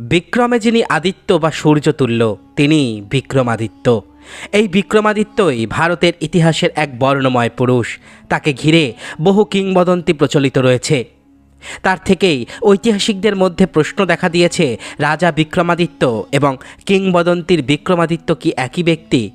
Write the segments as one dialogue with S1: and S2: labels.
S1: বিক্রমে যিনি আদিত্য বা সূর্য তুল্য, তিনি বিক্রমাদিত্য। এই বিক্রমাদিত্যই ভারতের ইতিহাসের এক বর্ণময় পুরুষ। তাকে ঘিরে বহু কিংবদন্তি প্রচলিত রয়েছে। তার থেকেই ঐতিহাসিকদের মধ্যে প্রশ্ন দেখা দিয়েছে, রাজা বিক্রমাদিত্য এবং কিংবদন্তির বিক্রমাদিত্য কি একই ব্যক্তি?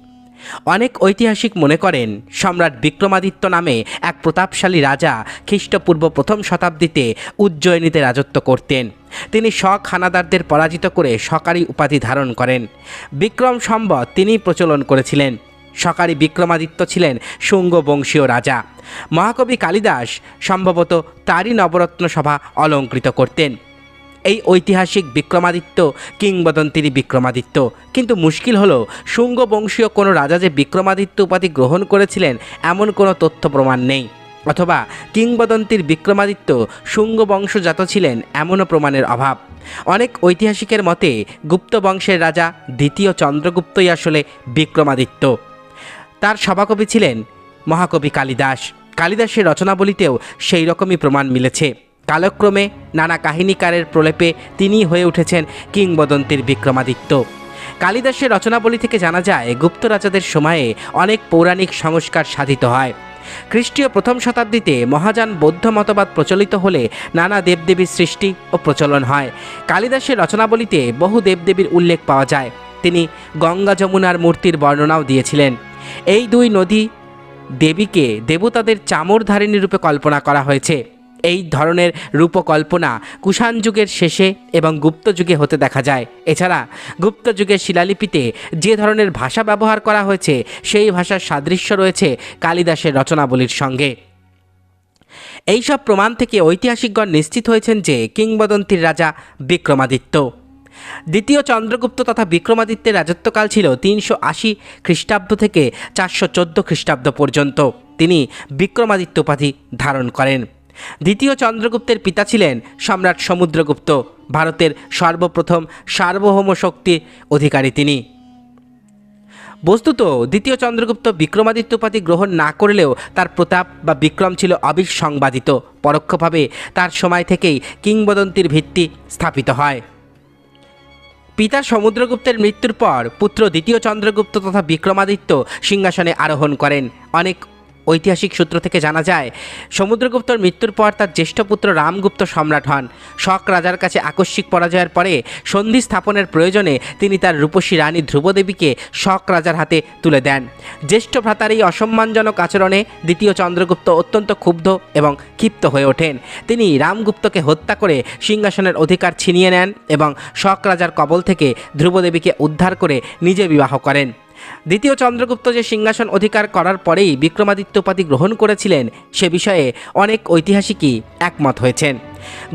S1: অনেক ঐতিহাসিক মনে করেন, সম্রাট বিক্রমাদিত্য নামে এক প্রতাপশালী রাজা খ্রিস্টপূর্ব প্রথম শতাব্দীতে উজ্জয়িনীতে রাজত্ব করতেন। তিনি শক হানাদারদের পরাজিত করে সকারী উপাধি ধারণ করেন। বিক্রম সম্বত তিনি প্রচলন করেছিলেন। সকারী বিক্রমাদিত্য ছিলেন শুঙ্গ বংশীয় রাজা। মহাকবি কালিদাস সম্ভবত তারই নবরত্ন সভা অলঙ্কৃত করতেন। এই ঐতিহাসিক বিক্রমাদিত্য কিংবদন্তিরই বিক্রমাদিত্য। কিন্তু মুশকিল হলো শুঙ্গ বংশীয় কোনো রাজা যে বিক্রমাদিত্য উপাধি গ্রহণ করেছিলেন, এমন কোনো তথ্য প্রমাণ নেই। অথবা কিংবদন্তির বিক্রমাদিত্য শুঙ্গ বংশজাত ছিলেন, এমনও প্রমাণের অভাব। অনেক ঐতিহাসিকের মতে, গুপ্ত বংশের রাজা দ্বিতীয় চন্দ্রগুপ্তই আসলে বিক্রমাদিত্য। তার সভাকবি ছিলেন মহাকবি কালিদাস। কালিদাসের রচনাবলিতেও সেই রকমই প্রমাণ মিলেছে। কালক্রমে নানা কাহিনীকারের প্রলেপে তিনি হয়ে উঠেছেন কিংবদন্তির বিক্রমাদিত্য। কালিদাসের রচনাবলী থেকে জানা যায়, গুপ্ত রাজাদের সময়ে অনেক পৌরাণিক সংস্কার সাধিত হয়। খ্রিস্টীয় প্রথম শতাব্দীতে মহাযান বৌদ্ধ মতবাদ প্রচলিত হলে নানা দেবদেবীর সৃষ্টি ও প্রচলন হয়। কালিদাসের রচনাবলীতে বহু দেবদেবীর উল্লেখ পাওয়া যায়। তিনি গঙ্গা যমুনার মূর্তির বর্ণনাও দিয়েছিলেন। এই দুই নদী দেবীকে দেবতাদের চামরধারিণী রূপে কল্পনা করা হয়েছে। এই ধরনের রূপকল্পনা কুষাণ যুগের শেষে এবং গুপ্ত যুগে হতে দেখা যায়। এছাড়া গুপ্ত যুগের শিলালিপিতে যে ধরনের ভাষা ব্যবহার করা হয়েছে, সেই ভাষার সাদৃশ্য রয়েছে কালিদাসের রচনাবলীর সঙ্গে। এইসব প্রমাণ থেকে ঐতিহাসিকগণ নিশ্চিত হয়েছেন যে কিংবদন্তির রাজা বিক্রমাদিত্য। দ্বিতীয় চন্দ্রগুপ্ত তথা বিক্রমাদিত্যের রাজত্বকাল ছিল তিনশো আশি খ্রিস্টাব্দ থেকে চারশো চোদ্দ খ্রিস্টাব্দ পর্যন্ত। তিনি বিক্রমাদিত্য উপাধি ধারণ করেন। দ্বিতীয় চন্দ্রগুপ্তের পিতা ছিলেন সম্রাট সমুদ্রগুপ্ত, ভারতের সর্বপ্রথম সার্বভৌম শক্তির অধিকারী তিনি। বস্তুত দ্বিতীয় চন্দ্রগুপ্ত বিক্রমাদিত্য উপাধি গ্রহণ না করলেও তার প্রতাপ বা বিক্রম ছিল অবিসংবাদিত, পরোক্ষভাবে তার সময় থেকেই কিংবদন্তির ভিত্তি স্থাপিত হয়। পিতা সমুদ্রগুপ্তের মৃত্যুর পর পুত্র দ্বিতীয় চন্দ্রগুপ্ত তথা বিক্রমাদিত্য সিংহাসনে আরোহণ করেন। অনেক ঐতিহাসিক সূত্র থেকে জানা যায়, সমুদ্রগুপ্তর মৃত্যুর পর তার জ্যেষ্ঠ পুত্র রামগুপ্ত সম্রাট হন। শক রাজার কাছে আকস্মিক পরাজয়ের পরে সন্ধি স্থাপনের প্রয়োজনে তিনি তার রূপসী রানী ধ্রুবদেবীকে শক রাজার হাতে তুলে দেন। জ্যেষ্ঠ ভ্রাতার এই অসম্মানজনক আচরণে দ্বিতীয় চন্দ্রগুপ্ত অত্যন্ত ক্ষুব্ধ এবং ক্ষিপ্ত হয়ে ওঠেন। তিনি রামগুপ্তকে হত্যা করে সিংহাসনের অধিকার ছিনিয়ে নেন এবং শক রাজার কবল থেকে ধ্রুবদেবীকে উদ্ধার করে নিজে বিবাহ করেন। দ্বিতীয় চন্দ্রগুপ্ত যে সিংহাসন অধিকার করার পরেই বিক্রমাদিত্য উপাধি গ্রহণ করেছিলেন, সে বিষয়ে অনেক ঐতিহাসিকই একমত হয়েছেন।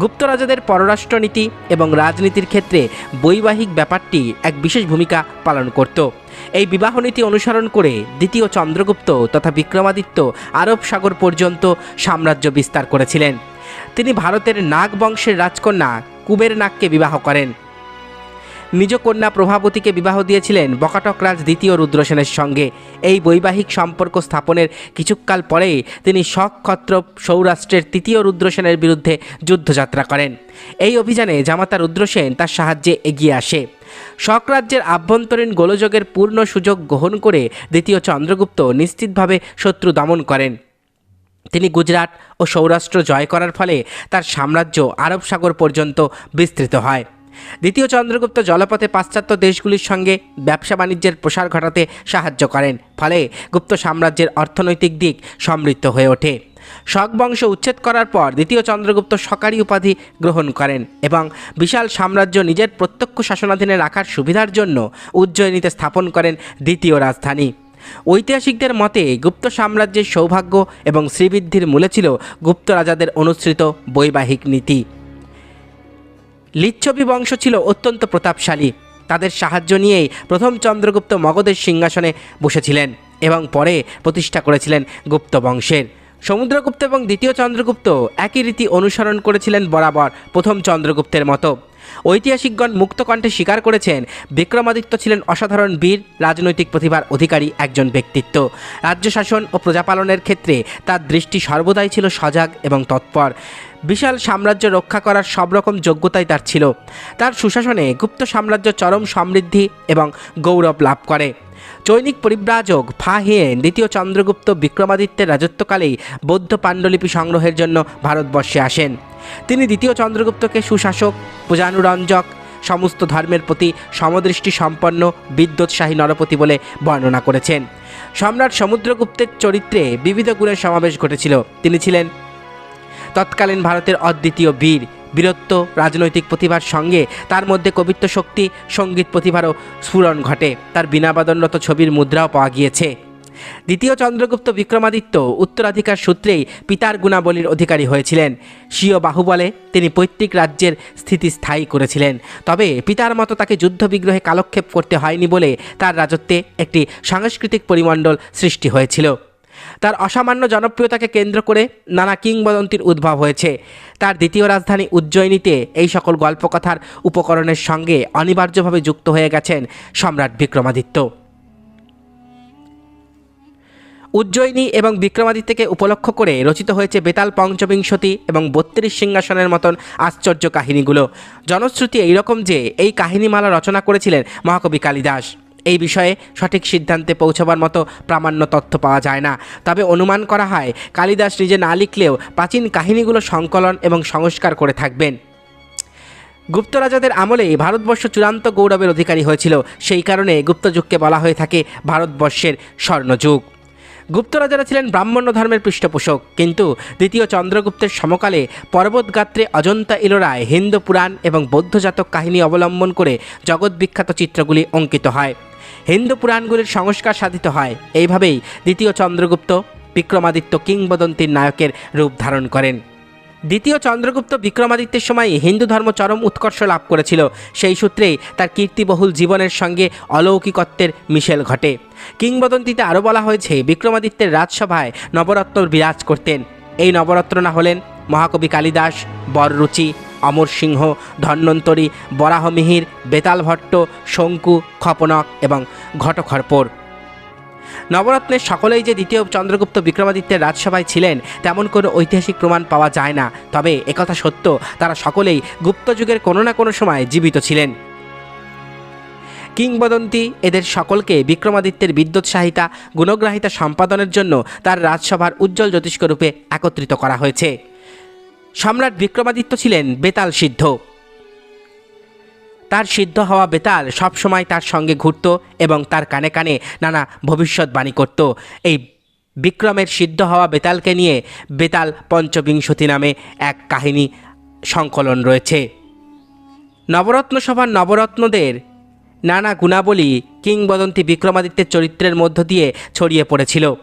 S1: গুপ্ত রাজাদের পররাষ্ট্রনীতি এবং রাজনীতির ক্ষেত্রে বৈবাহিক ব্যাপারটি এক বিশেষ ভূমিকা পালন করত। এই বিবাহ নীতি অনুসরণ করে দ্বিতীয় চন্দ্রগুপ্ত তথা বিক্রমাদিত্য আরব সাগর পর্যন্ত সাম্রাজ্য বিস্তার করেছিলেন। তিনি ভারতের নাগ বংশের রাজকন্যা কুবের নাগকে বিবাহ করেন। নিজ কন্যা প্রভাবতীকে বিবাহ দিয়েছিলেন বকাটক রাজ দ্বিতীয় রুদ্রসেনের সঙ্গে। এই বৈবাহিক সম্পর্ক স্থাপনের কিছুকাল পরেই তিনি শকক্ষত্র সৌরাষ্ট্রের তৃতীয় রুদ্রসেনের বিরুদ্ধে যুদ্ধযাত্রা করেন। এই অভিযানে জামাতা রুদ্রসেন তার সাহায্যে এগিয়ে আসে। শক রাজ্যের আভ্যন্তরীণ গোলযোগের পূর্ণ সুযোগ গ্রহণ করে দ্বিতীয় চন্দ্রগুপ্ত নিশ্চিতভাবে শত্রু দমন করেন। তিনি গুজরাট ও সৌরাষ্ট্র জয় করার ফলে তার সাম্রাজ্য আরব সাগর পর্যন্ত বিস্তৃত হয়। দ্বিতীয় চন্দ্রগুপ্ত জলপথে পাশ্চাত্য দেশগুলির সঙ্গে ব্যবসা বাণিজ্যের প্রসার ঘটাতে সাহায্য করেন, ফলে গুপ্ত সাম্রাজ্যের অর্থনৈতিক দিক সমৃদ্ধ হয়ে ওঠে। বংশ উচ্ছেদ করার পর দ্বিতীয় চন্দ্রগুপ্ত সকারী উপাধি গ্রহণ করেন এবং বিশাল সাম্রাজ্য নিজের প্রত্যক্ষ শাসনাধীনে রাখার সুবিধার জন্য উজ্জয়িনীতে স্থাপন করেন দ্বিতীয় রাজধানী। ঐতিহাসিকদের মতে গুপ্ত সাম্রাজ্যের সৌভাগ্য এবং শ্রীবৃদ্ধির মূলে ছিল গুপ্ত রাজাদের অনুসৃত বৈবাহিক নীতি। লিচ্ছবি বংশ ছিল অত্যন্ত প্রতাপশালী। তাদের সাহায্য নিয়েই প্রথম চন্দ্রগুপ্ত মগধের সিংহাসনে বসেছিলেন এবং পরে প্রতিষ্ঠা করেছিলেন গুপ্ত বংশের। সমুদ্রগুপ্ত এবং দ্বিতীয় চন্দ্রগুপ্ত একই রীতি অনুসরণ করেছিলেন বরাবর প্রথম চন্দ্রগুপ্তের মতো। ঐতিহাসিকগণ মুক্তকণ্ঠে স্বীকার করেছেন, বিক্রমাদিত্য ছিলেন অসাধারণ বীর, রাজনৈতিক প্রতিভার অধিকারী একজন ব্যক্তিত্ব। রাজ্য শাসন ও প্রজাপালনের ক্ষেত্রে তার দৃষ্টি সর্বদাই ছিল সজাগ এবং তৎপর। বিশাল সাম্রাজ্য রক্ষা করার সব রকম যোগ্যতাই তার ছিল। তার সুশাসনে গুপ্ত সাম্রাজ্য চরম সমৃদ্ধি এবং গৌরব লাভ করে। চৈনিক পরিব্রাজক ফা হিয়েন দ্বিতীয় চন্দ্রগুপ্ত বিক্রমাদিত্যের রাজত্বকালেই বৌদ্ধ পাণ্ডুলিপি সংগ্রহের জন্য ভারতবর্ষে আসেন। তিনি দ্বিতীয় চন্দ্রগুপ্তকে সুশাসক, পূজানুরঞ্জক, সমস্ত ধর্মের প্রতি সমদৃষ্টি সম্পন্ন, বিদ্যোৎসাহী নরপতি বলে বর্ণনা করেছেন। সম্রাট সমুদ্রগুপ্তের চরিত্রে বিবিধ গুণের সমাবেশ ঘটেছিল। তিনি ছিলেন তৎকালীন ভারতের অদ্বিতীয় বীর, বীরত্ব, রাজনৈতিক প্রতিভার সঙ্গে তার মধ্যে কবিত্ব শক্তি, সংগীত প্রতিভারও স্ফুরণ ঘটে। তার বিনাবাদনরত ছবির মুদ্রাও পাওয়া গিয়েছে। দ্বিতীয় চন্দ্রগুপ্ত বিক্রমাদিত্য উত্তরাধিকার সূত্রেই পিতার গুণাবলীর অধিকারী হয়েছিলেন। স্বীয় বাহুবলে তিনি পৈতৃক রাজ্যের স্থিতি স্থায়ী করেছিলেন। তবে পিতার মতো তাকে যুদ্ধবিগ্রহে কালক্ষেপ করতে হয়নি বলে তার রাজত্বে একটি সাংস্কৃতিক পরিমণ্ডল সৃষ্টি হয়েছিল। তার অসামান্য জনপ্রিয়তাকে কেন্দ্র করে নানা কিংবদন্তির উদ্ভব হয়েছে। তার দ্বিতীয় রাজধানী উজ্জয়িনীতে এই সকল গল্পকথার উপকরণের সঙ্গে অনিবার্যভাবে যুক্ত হয়ে গেছেন সম্রাট বিক্রমাদিত্য। উজ্জয়িনী এবং বিক্রমাদিত্যকে উপলক্ষ করে রচিত হয়েছে বেতাল পঞ্চবিংশতি এবং বত্রিশ সিংহাসনের মতন আশ্চর্য কাহিনীগুলো। জনশ্রুতি এইরকম যে, এই কাহিনীমালা রচনা করেছিলেন মহাকবি কালিদাস। এই বিষয়ে সঠিক সিদ্ধান্তে পৌঁছবার মতো প্রামাণ্য তথ্য পাওয়া যায় না। তবে অনুমান করা হয়, কালিদাস নিজে না লিখলেও প্রাচীন কাহিনীগুলো সংকলন এবং সংস্কার করে থাকবেন। গুপ্ত রাজাদের আমলেই ভারতবর্ষ চূড়ান্ত গৌরবের অধিকারী হয়েছিল। সেই কারণে গুপ্তযুগকে বলা হয়ে থাকে ভারতবর্ষের স্বর্ণযুগ। গুপ্ত রাজারা ছিলেন ব্রাহ্মণ্য ধর্মের পৃষ্ঠপোষক, কিন্তু দ্বিতীয় চন্দ্রগুপ্তের সমকালে পর্বতগাত্রে অজন্তা ইলোরায় হিন্দু পুরাণ এবং বৌদ্ধজাতক কাহিনী অবলম্বন করে জগৎ বিখ্যাত চিত্রগুলি অঙ্কিত হয়। হিন্দু পুরাণগুলির সংস্কার সাধিত হয়। এইভাবেই দ্বিতীয় চন্দ্রগুপ্ত বিক্রমাদিত্য কিংবদন্তির নায়কের রূপ ধারণ করেন। দ্বিতীয় চন্দ্রগুপ্ত বিক্রমাদিত্যের সময় হিন্দু ধর্ম চরম উৎকর্ষ লাভ করেছিল। সেই সূত্রেই তার কীর্তিবহুল জীবনের সঙ্গে অলৌকিকত্বের মিশেল ঘটে। কিংবদন্তিতে আরও বলা হয়েছে, বিক্রমাদিত্যের রাজসভায় নবরত্ন বিরাজ করতেন। এই নবরত্ন না হলেন মহাকবি কালিদাস, বররুচি, অমর সিংহ, ধন্বন্তরী, বরাহমিহির, বেতাল ভট্ট, শঙ্কু, খপনক এবং ঘটখরপর নবরত্নের সকলেই যে দ্বিতীয় চন্দ্রগুপ্ত বিক্রমাদিত্যের রাজসভায় ছিলেন, তেমন কোনো ঐতিহাসিক প্রমাণ পাওয়া যায় না। তবে একথা সত্য, তারা সকলেই গুপ্তযুগের কোনো না কোনো সময় জীবিত ছিলেন। কিংবদন্তি এদের সকলকে বিক্রমাদিত্যের বিদ্যুৎসাহিতা, গুণগ্রাহিতা সম্পাদনের জন্য তার রাজসভার উজ্জ্বল জ্যোতিষ্করূপে একত্রিত করা হয়েছে। সম্রাট বিক্রমাদিত্য ছিলেন বেতাল সিদ্ধ। তার সিদ্ধ হওয়া বেতাল সবসময় তার সঙ্গে ঘুরত এবং তার কানে কানে নানা ভবিষ্যৎবাণী করত। এই বিক্রমের সিদ্ধ হওয়া বেতালকে নিয়ে বেতাল পঞ্চবিংশতি নামে এক কাহিনী সংকলন রয়েছে। নবরত্ন সভার নবরত্নদের নানা গুণাবলী কিংবদন্তি বিক্রমাদিত্যের চরিত্রের মধ্য দিয়ে ছড়িয়ে পড়েছিল।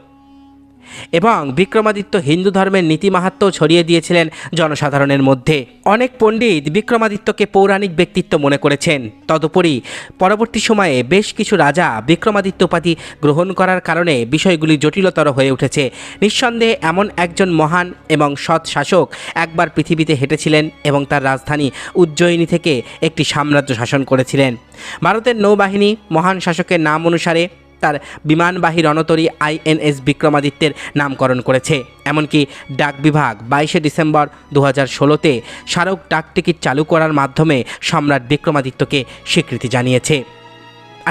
S1: এবং বিক্রমাদিত্য হিন্দু ধর্মের নীতিমাহাত্ম ছড়িয়ে দিয়েছিলেন জনসাধারণের মধ্যে। অনেক পণ্ডিত বিক্রমাদিত্যকে পৌরাণিক ব্যক্তিত্ব মনে করেছেন। তদুপরি পরবর্তী সময়ে বেশ কিছু রাজা বিক্রমাদিত্য উপাধি গ্রহণ করার কারণে বিষয়গুলি জটিলতর হয়ে উঠেছে। নিঃসন্দেহে এমন একজন মহান এবং সৎ শাসক একবার পৃথিবীতে হেঁটেছিলেন এবং তার রাজধানী উজ্জয়িনী থেকে একটি সাম্রাজ্য শাসন করেছিলেন। ভারতের নৌবাহিনী মহান শাসকের নাম অনুসারে তার বিমানবাহী রণতরী আইএনএস বিক্রমাদিত্যের নামকরণ করেছে। এমনকি ডাক বিভাগ বাইশে ডিসেম্বর দু হাজার ষোলোতে স্মারক ডাক টিকিট চালু করার মাধ্যমে সম্রাট বিক্রমাদিত্যকে স্বীকৃতি জানিয়েছে।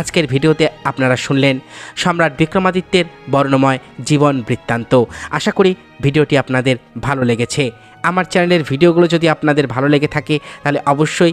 S1: আজকের ভিডিওতে আপনারা শুনলেন সম্রাট বিক্রমাদিত্যের বর্ণময় জীবন বৃত্তান্ত। আশা করি ভিডিওটি আপনাদের ভালো লেগেছে। আমার চ্যানেলের ভিডিওগুলো যদি আপনাদের ভালো লেগে থাকে, তাহলে অবশ্যই